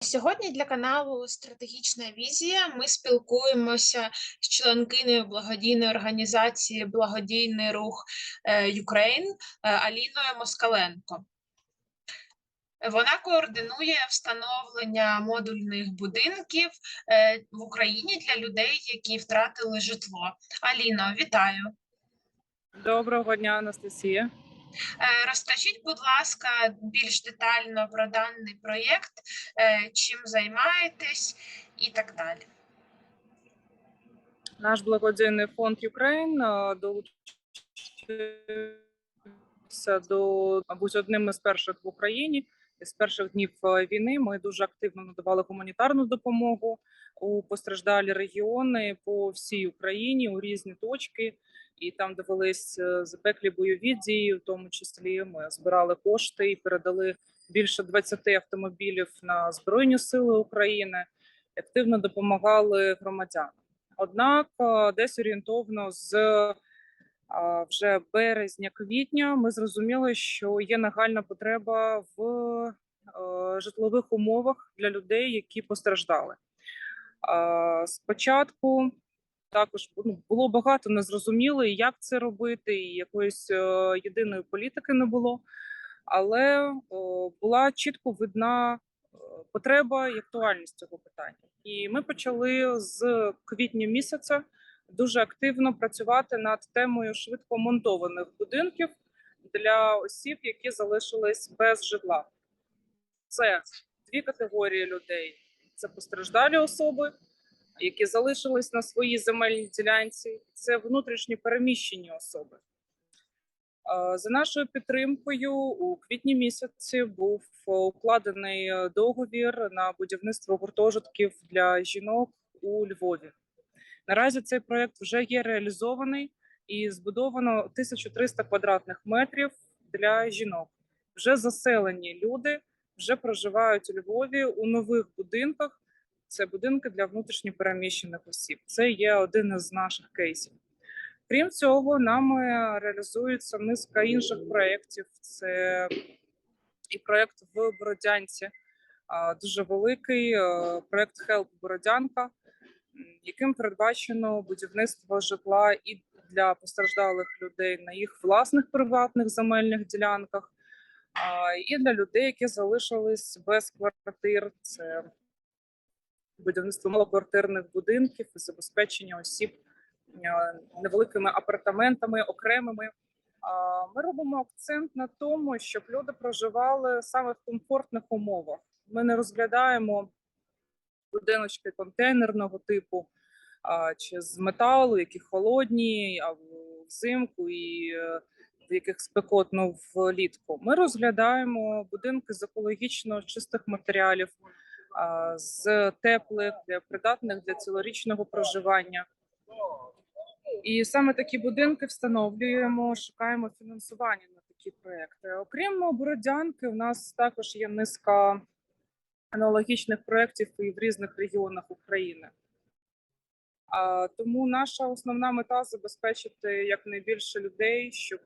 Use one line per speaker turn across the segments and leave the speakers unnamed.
Сьогодні для каналу Стратегічна візія ми спілкуємося з членкиною благодійної організації Благодійний рух Юкрейн е, Аліною Москаленко. Вона координує встановлення модульних будинків е, в Україні для людей, які втратили житло. Аліно, вітаю!
Доброго дня, Анастасія.
Е, Розкажіть, будь ласка, більш детально про даний проєкт, е, чим займаєтесь і так далі.
Наш благодійний фонд Юкрейн е, долучився до, мабуть, одним із перших в Україні. З перших днів е, війни ми дуже активно надавали гуманітарну допомогу у постраждалі регіони по всій Україні у різні точки. І там, де велись е, запеклі бойові дії, в тому числі ми збирали кошти і передали більше 20 автомобілів на Збройні Сили України. Активно допомагали громадянам. Однак, е, десь орієнтовно з вже березня-квітня ми зрозуміли, що є нагальна потреба в е, житлових умовах для людей, які постраждали. Спочатку також ну, було багато незрозуміло, як це робити, і якоїсь е, єдиної політики не було. Але була чітко видна е, потреба і актуальність цього питання. І ми почали з квітня місяця дуже активно працювати над темою швидко монтованих будинків для осіб, які залишились без житла. Це дві категорії людей: це постраждалі особи, які залишились на своїй земельній ділянці, це внутрішньо переміщені особи. За нашою підтримкою у квітні місяці був укладений е, договір на будівництво гуртожитків для жінок у Львові. Наразі цей проект вже є реалізований і збудовано 1300 квадратних метрів для жінок. Вже заселені люди вже проживають у Львові у нових будинках. Це будинки для внутрішньопереміщених осіб. Це є один із наших кейсів. Крім цього, нами реалізується низка інших проєктів. Це і проєкт в Бородянці, дуже великий проєкт Help Бородянка, яким передбачено будівництво житла і для постраждалих людей на їх власних приватних земельних ділянках, і для людей, які залишились без квартир. Це будівництво малоквартирних будинків і забезпечення осіб невеликими апартаментами окремими. Ми робимо акцент на тому, щоб люди проживали саме в комфортних умовах. Ми не розглядаємо будиночки контейнерного типу а, чи з металу, які холодні, а взимку і е, в яких спекотно влітку. Ми розглядаємо будинки з екологічно чистих матеріалів, а, з теплих, для придатних для цілорічного проживання. І саме такі будинки встановлюємо, шукаємо фінансування на такі проекти. Окрім Бородянки, у нас також є низка аналогічних проєктів і в різних регіонах України. Тому наша основна мета забезпечити якнайбільше людей, щоб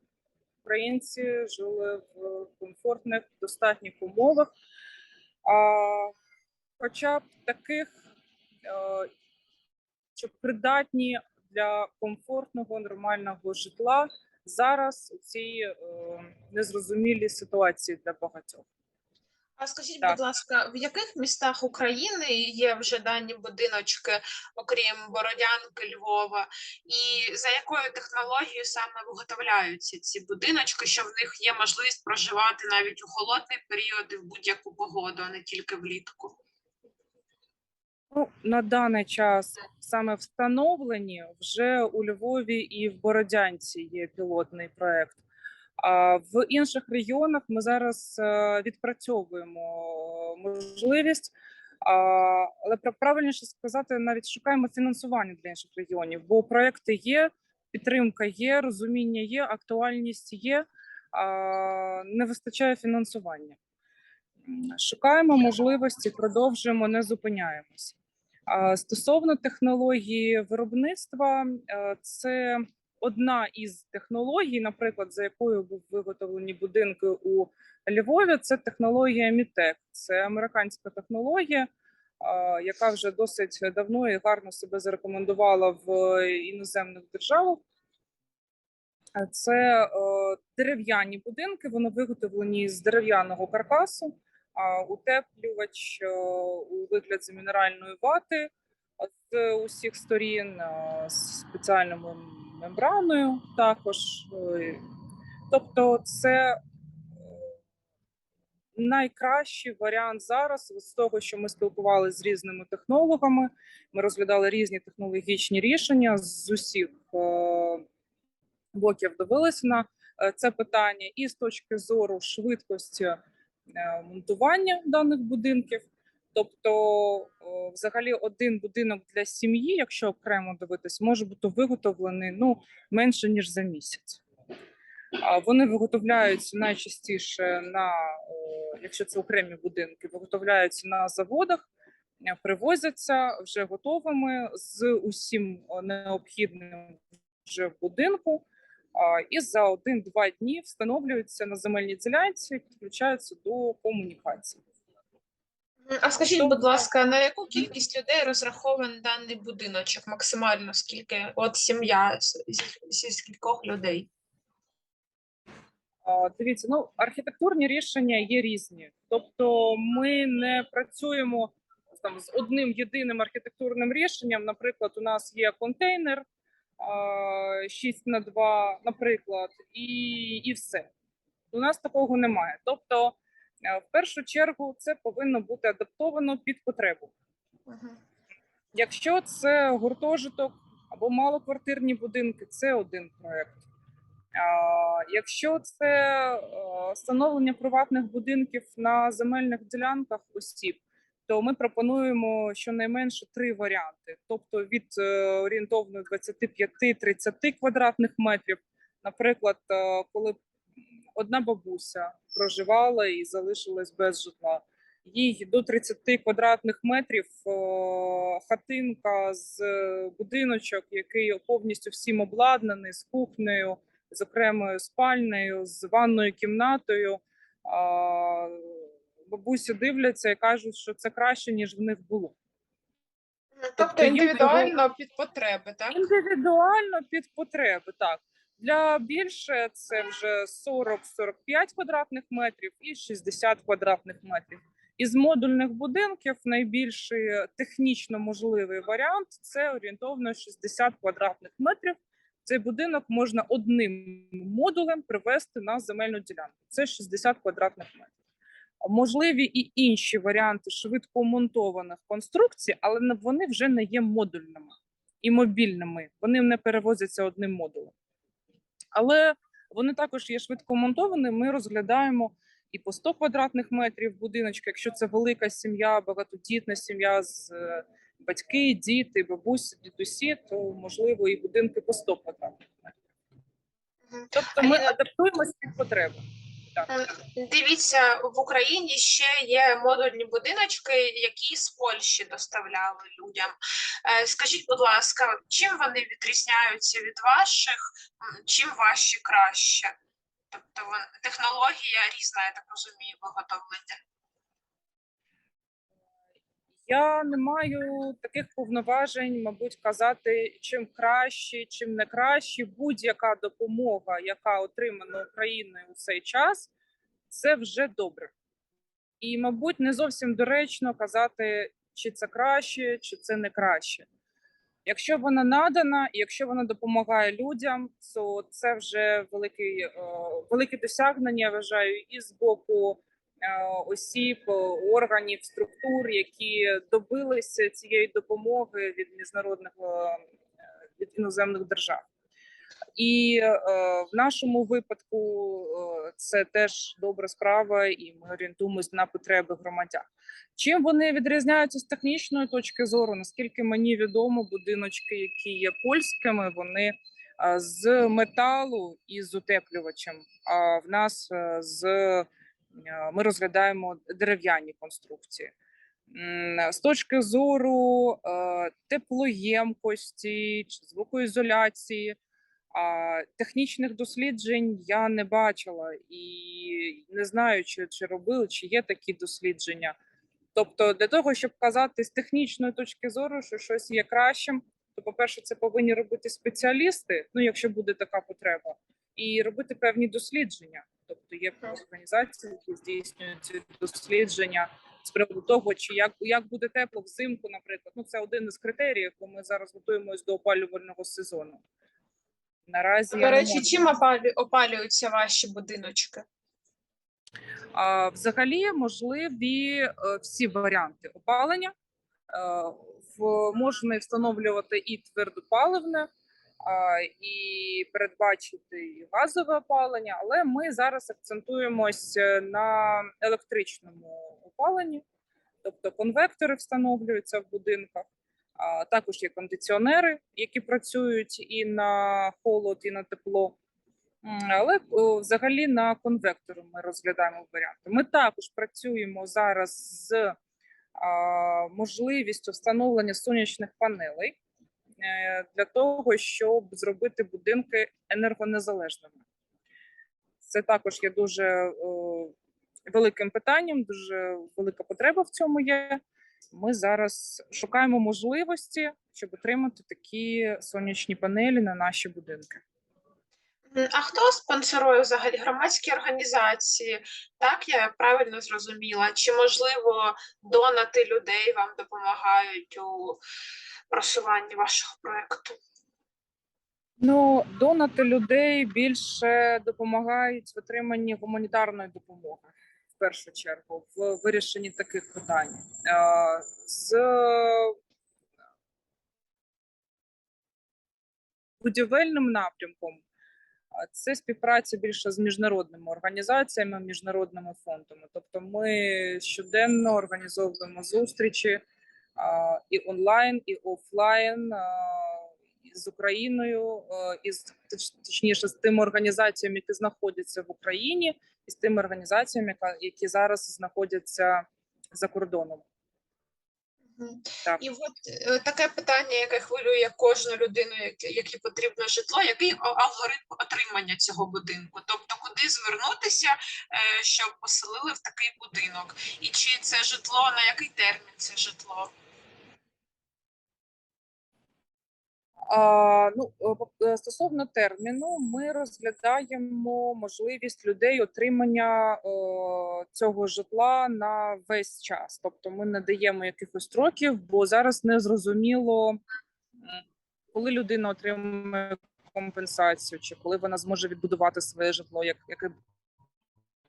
українці жили в комфортних, достатніх умовах. Хоча б таких, щоб придатні для комфортного нормального житла зараз у цій е, незрозумілій ситуації для багатьох.
А скажіть,
Так.
будь ласка, в яких містах України є вже дані будиночки, окрім Бородянки, Львова, і за якою технологією саме виготовляються ці будиночки, що в них є можливість проживати навіть у холодний період і в будь-яку погоду, а не тільки влітку?
Ну, на даний час саме встановлені вже у Львові і в Бородянці є пілотний проект. В інших регіонах ми зараз е, відпрацьовуємо можливість, але правильніше сказати, навіть шукаємо фінансування для інших регіонів, бо проекти є, підтримка є, розуміння є, актуальність є, не вистачає фінансування. Шукаємо можливості, продовжуємо, не зупиняємося. Стосовно технології виробництва, е, це одна із технологій, наприклад, за якою був виготовлені будинки у Львові, це технологія Мітек. Це американська технологія, яка вже досить давно і гарно себе зарекомендувала в іноземних державах. Це е, дерев'яні будинки, вони виготовлені з дерев'яного каркасу, утеплювач е, у вигляді мінеральної вати з усіх сторін е, з спеціальною мембраною також. Е, Тобто, це е, найкращий варіант зараз з того, що ми спілкувалися з різними технологами. Ми розглядали різні технологічні рішення з усіх е, боків дивилися на це питання і з точки зору швидкості монтування даних будинків. Тобто, взагалі, один будинок для сім'ї, якщо окремо дивитись, може бути виготовлений ну менше ніж за місяць. Вони виготовляються найчастіше на, якщо це окремі будинки, виготовляються на заводах, е, привозяться вже готовими з усім необхідним вже в будинку. І за один-два дні встановлюються на земельній ділянці, підключаються до комунікації.
А скажіть, будь ласка, на яку кількість людей розрахований даний будиночок? Максимально скільки? От сім'я зі скількох людей?
Дивіться, ну архітектурні рішення є різні. Тобто, ми не працюємо там з одним єдиним архітектурним рішенням. Наприклад, у нас є контейнер а, 6 на 2, наприклад, і, і все. У нас такого немає. Тобто, в першу чергу, це повинно бути адаптовано під потребу.
Мгм.
Якщо це гуртожиток або малоквартирні будинки, це один проект. Якщо це е, встановлення приватних будинків на земельних ділянках осіб, то ми пропонуємо щонайменше три варіанти: тобто від е, орієнтовно 25-30 квадратних метрів. Наприклад, е, коли одна бабуся проживала і залишилась без житла, їй до 30 квадратних метрів е, хатинка з е, будиночок, який повністю всім обладнаний з кухнею, з окремою спальнею, з ванною кімнатою. Бабусі дивляться і кажуть, що це краще, ніж в них було.
Тобто
Тобто
індивідуально під потреби, так?
Індивідуально під потреби, так. Для більше це вже 40-45 квадратних метрів і 60 квадратних метрів. Із модульних будинків найбільший технічно можливий варіант це орієнтовно 60 квадратних метрів. Цей будинок можна одним модулем привести на земельну ділянку. Це 60 квадратних метрів. Можливі і інші варіанти швидкомонтованих конструкцій, але вони вже не є модульними і мобільними. Вони не перевозяться одним модулем. Але вони також є швидко монтовані. Ми розглядаємо і по 100 квадратних метрів будиночки, якщо це велика сім'я, багатодітна сім'я з е, батьки, діти, бабусі, дідусі, то можливо і будинки по 100 квадратних метрів. Тобто ми адаптуємося під потреби.
М, Дивіться, в Україні ще є модульні будиночки, які з Польщі доставляли людям. Е, Скажіть, будь ласка, чим вони відрізняються від ваших, чим ваші краще? Тобто технологія різна, я так розумію, виготовлення.
Я не маю таких повноважень, мабуть, казати, чим краще, чим не краще. Будь-яка допомога, яка отримана Україною у цей час, це вже добре. І, мабуть, не зовсім доречно казати, чи це краще, чи це не краще. Якщо вона надана, і якщо вона допомагає людям, то це вже великий, е, велике досягнення, я вважаю, і з боку осіб, е, органів, структур, які добилися цієї допомоги від міжнародних е, від іноземних держав. І е, в нашому випадку е, це теж добра справа, і ми орієнтуємось на потреби громадян. Чим вони відрізняються з технічної точки зору? Наскільки мені відомо, будиночки, які є польськими, вони а, з металу і з утеплювачем. А в нас е, з е, ми розглядаємо дерев'яні конструкції. З точки зору е, теплоємкості звукоізоляції, А технічних досліджень я не бачила і не знаю, чи, чи робили, чи є такі дослідження. Тобто, для того, щоб казати з технічної точки зору, що щось є кращим, то, по-перше, це повинні робити спеціалісти, ну якщо буде така потреба, і робити певні дослідження. Тобто є організації, які здійснюють ці дослідження з приводу того, чи як, як буде тепло взимку, наприклад. Ну, це один із критеріїв, бо ми зараз готуємось до опалювального сезону. Наразі
До речі,
можу
чим опалюються ваші будиночки?
А, Взагалі можливі е, всі варіанти опалення. Е, в- Можна встановлювати і твердопаливне, і передбачити газове опалення, але ми зараз акцентуємось е, на електричному опаленні, тобто конвектори встановлюються в будинках. Також є кондиціонери, які працюють і на холод, і на тепло. Але взагалі на конвектору ми розглядаємо варіанти. Ми також працюємо зараз з можливістю встановлення сонячних панелей для того, щоб зробити будинки енергонезалежними. Це також є дуже великим питанням, дуже велика потреба в цьому є. Ми зараз шукаємо можливості, щоб отримати такі сонячні панелі на наші будинки.
А хто спонсорує взагалі громадські організації? Так, я правильно зрозуміла. Чи можливо донати людей вам допомагають у просуванні вашого проекту?
Ну, донати людей більше допомагають в отриманні гуманітарної допомоги в першу чергу в вирішенні таких питань. Е, З будівельним напрямком це співпраця більше з міжнародними організаціями, міжнародними фондами. Тобто, ми щоденно організовуємо зустрічі і онлайн, і офлайн з Україною, а, і з точніше з тими організаціями, які знаходяться в Україні, і з тими організаціями, які зараз знаходяться за кордоном. Так.
І от е, таке питання, яке хвилює кожну людину, як- якій потрібно житло, який алгоритм отримання цього будинку? Тобто, куди звернутися, е, щоб поселили в такий будинок? І чи це житло, на який термін це житло?
Ну, е, стосовно терміну, ми розглядаємо можливість людей отримання цього житла на весь час. Тобто, ми не даємо якихось строків, бо зараз не зрозуміло, коли людина отримує компенсацію, чи коли вона зможе відбудувати своє житло, як, яке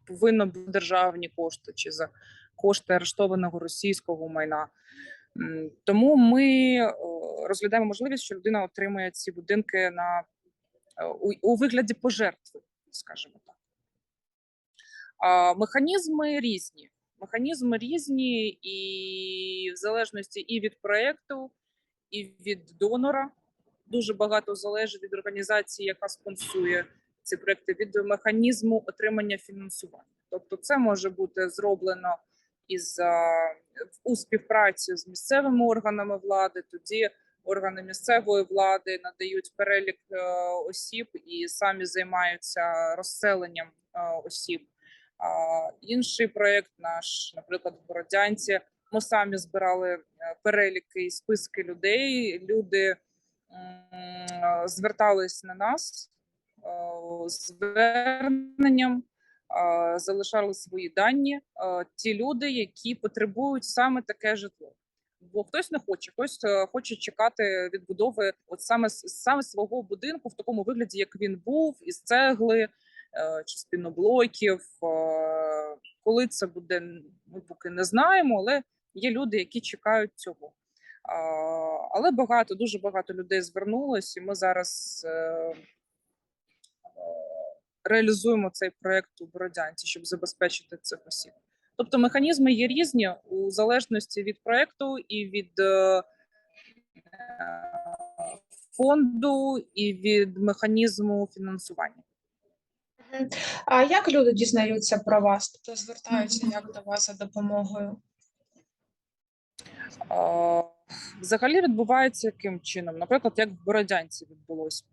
повинно бути державні кошти, чи за кошти арештованого російського майна. Тому ми е, розглядаємо можливість, що людина отримує ці будинки на е, у, у вигляді пожертви, скажімо так. А, механізми різні. Механізми різні, і в залежності і від проєкту, і від донора. Дуже багато залежить від організації, яка спонсує ці проекти, від механізму отримання фінансування. Тобто, це може бути зроблено із у співпраці з місцевими органами влади. Тоді органи місцевої влади надають перелік е, осіб і самі займаються розселенням е, осіб. Інший проєкт наш, наприклад, в Бородянці, ми самі збирали е, переліки і списки людей. Люди звертались на нас е, зверненням, е, залишали свої дані. Ті люди, які потребують саме таке житло. Бо хтось не хоче, хтось е, хоче чекати відбудови, от саме саме свого будинку в такому вигляді, як він був, із цегли е, чи з піноблоків. Е, Коли це буде, ми поки не знаємо, але є люди, які чекають цього. Але багато, дуже багато людей звернулось, і ми зараз реалізуємо цей проект у Бородянці, щоб забезпечити цих осіб. Тобто механізми є різні у залежності від проекту і від е, фонду, і від механізму фінансування.
А як люди дізнаються про вас? Тобто звертаються як до вас за допомогою?
А, Взагалі відбувається яким чином? Наприклад, як в Бородянці відбулося.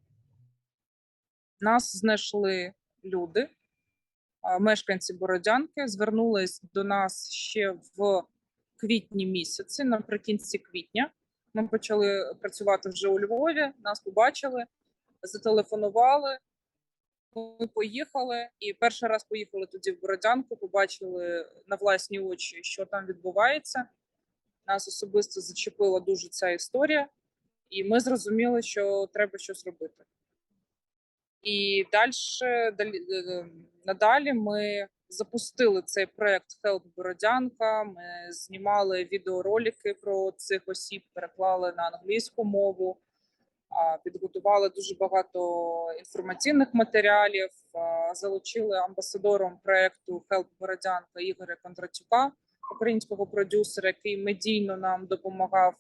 нас знайшли люди, мешканці Бородянки, звернулись до нас ще в квітні місяці, наприкінці квітня. Ми почали працювати вже у Львові, нас побачили, зателефонували. Ми поїхали, і перший раз поїхали тоді в Бородянку, побачили на власні очі, що там відбувається. Нас особисто зачепила дуже ця історія, і ми зрозуміли, що треба щось робити. І далі, далі е, надалі ми запустили цей проект Help Бородянка. Ми знімали відеоролики про цих осіб, переклали на англійську мову, підготували дуже багато інформаційних матеріалів, залучили амбасадором проекту Help Бородянка Ігоря Кондратюка, українського продюсера, який медійно нам допомагав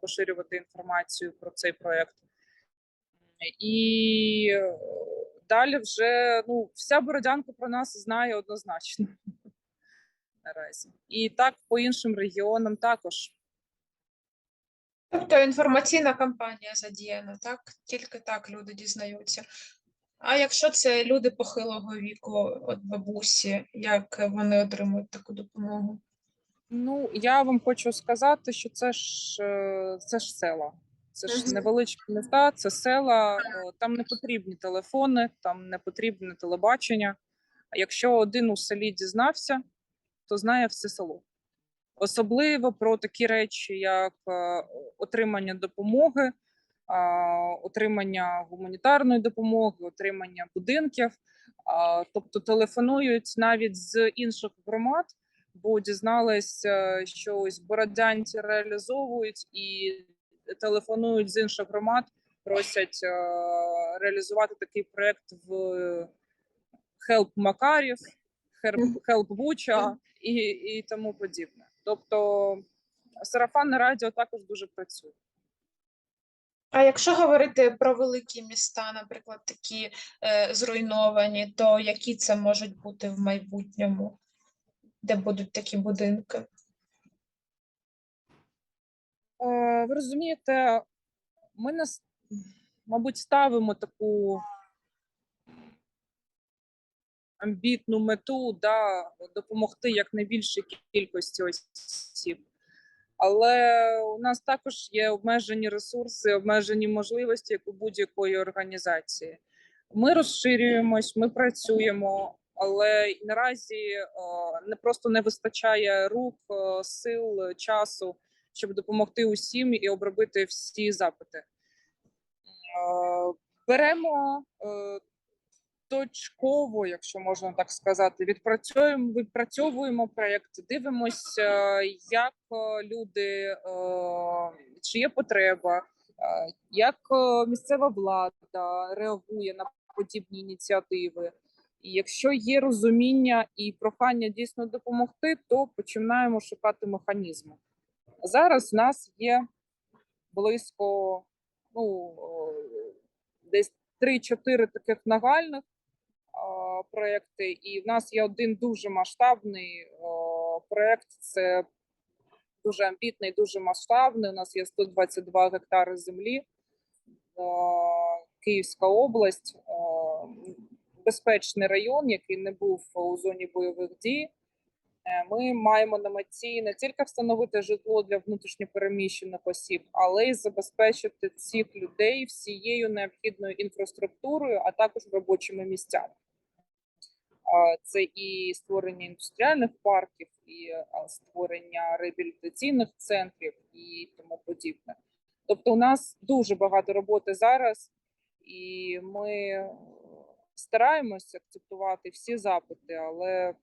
поширювати інформацію про цей проект. І е, далі вже ну, вся Бородянка про нас знає однозначно наразі. І так по іншим регіонам також.
Тобто інформаційна кампанія задіяна, так? Тільки так люди дізнаються. А якщо це люди похилого віку, от бабусі, як вони отримують таку допомогу?
Ну, я вам хочу сказати, що це ж е, це ж села. Це ж невеличкі міста, це села. е, Там не потрібні телефони, там не потрібне телебачення. А якщо один у селі дізнався, то знає все село. Особливо про такі речі, як е, отримання допомоги, отримання гуманітарної допомоги, отримання будинків. Тобто телефонують навіть з інших громад, бо дізнались, е, що ось бородянці реалізовують і телефонують з інших громад, просять е, реалізувати такий проект в Help Макарів, Help Буча і, і тому подібне. Тобто сарафанне радіо також дуже працює.
А якщо говорити про великі міста, наприклад, такі е, зруйновані, то які це можуть бути в майбутньому, де будуть такі будинки?
Е, Ви розумієте, ми нас, мабуть, ставимо таку амбітну мету да, допомогти як найбільшій кількості осіб. Але у нас також є обмежені ресурси, обмежені можливості, як у будь-якої організації. Ми розширюємось, ми працюємо, але наразі е, не просто не вистачає рук, е, сил, часу, щоб допомогти усім і обробити всі запити. Е, Беремо е, точково, якщо можна так сказати, відпрацьовуємо, відпрацьовуємо проєкт, дивимося, як е, люди, е, чи є потреба, як місцева влада реагує на подібні ініціативи. І якщо є розуміння і прохання дійсно допомогти, то починаємо шукати механізми. Зараз в нас є близько ну, е, десь 3-4 таких нагальних а, проекти, і в нас є один дуже масштабний е, проект. Це дуже амбітний, дуже масштабний. У нас є 122 гектари землі, е, Київська область, безпечний район, який не був у зоні бойових дій. Е, Ми маємо на меті не тільки встановити житло для внутрішньопереміщених осіб, але й забезпечити цих людей всією необхідною інфраструктурою, а також робочими місцями. Це і створення індустріальних парків, і створення реабілітаційних центрів і тому подібне. Тобто, у нас дуже багато роботи зараз, і ми стараємося акцептувати всі запити, але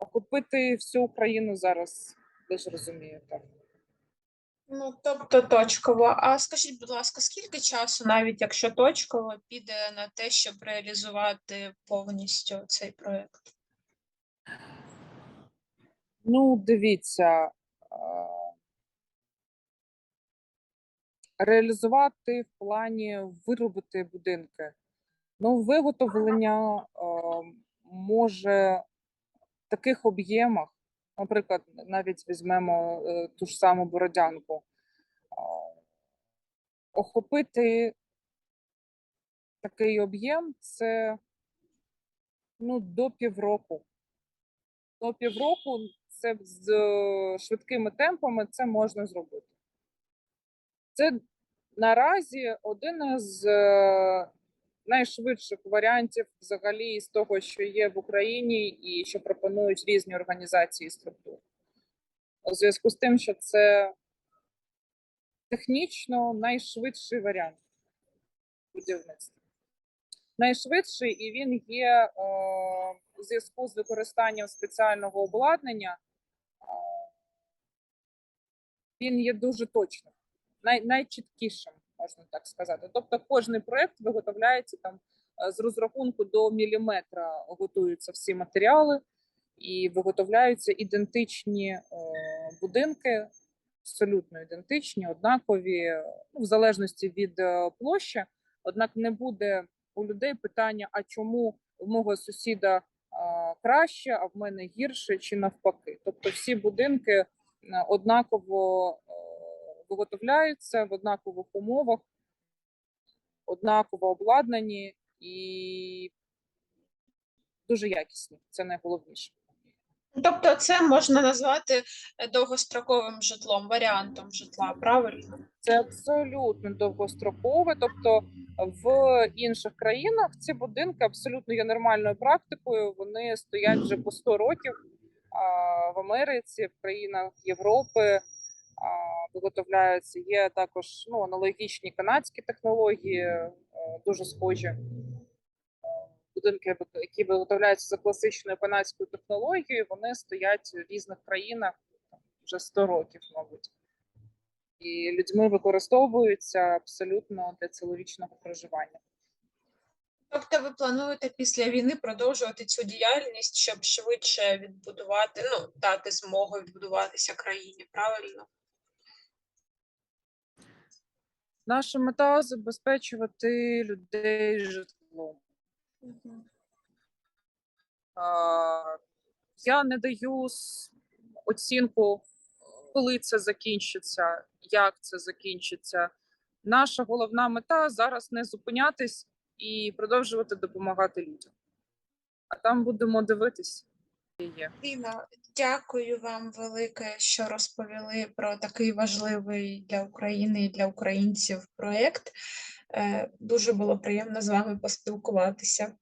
охопити всю Україну зараз, ви ж розумієте.
Ну, тобто точково. А скажіть, будь ласка, скільки часу, навіть якщо точково, піде на те, щоб реалізувати повністю цей проект?
Ну, дивіться. Реалізувати в плані виробити будинки. Ну, виготовлення може таких об'ємах, наприклад, навіть візьмемо е, ту ж саму бородянку, охопити такий об'єм це ну, до півроку. До півроку це з е, швидкими темпами це можна зробити. Це наразі один із е, найшвидших варіантів взагалі з того, що є в Україні, і що пропонують різні організації і структури. У зв'язку з тим, що це технічно найшвидший варіант будівництва. Найшвидший, і він є е, у зв'язку з використанням спеціального обладнання. е, Він є дуже точним, най, найчіткішим, можна так сказати. Тобто, кожний проект виготовляється там е, з розрахунку до міліметра, готуються всі матеріали і виготовляються ідентичні е, будинки, абсолютно ідентичні, однакові, ну, в залежності від е, площі. Однак не буде у людей питання: а чому в мого сусіда краще, а в мене гірше, чи навпаки. Тобто всі будинки е, однаково е, виготовляються в однакових умовах, однаково обладнані і дуже якісні. Це найголовніше.
Тобто, це можна назвати е, довгостроковим житлом, варіантом житла, правильно?
Це абсолютно довгострокове. Тобто в інших країнах ці будинки абсолютно є нормальною практикою. Вони стоять вже по 100 років. А в Америці, в країнах Європи виготовляються. Є також ну, аналогічні канадські технології, е, дуже схожі. Е, Будинки, які виготовляються за класичною канадською технологією, вони стоять в різних країнах вже 100 років, мабуть і людьми використовуються абсолютно для цілорічного проживання.
Тобто, ви плануєте після війни продовжувати цю діяльність, щоб швидше відбудувати, ну, дати змогу відбудуватися країні, правильно?
Наша мета забезпечувати людей житлом. Я не даю оцінку, коли це закінчиться, як це закінчиться. Наша головна мета зараз не зупинятись і продовжувати допомагати людям. А там будемо дивитись. Є.
Ліна, дякую вам велике, що розповіли про такий важливий для України і для українців проєкт. Е, Дуже було приємно з вами поспілкуватися.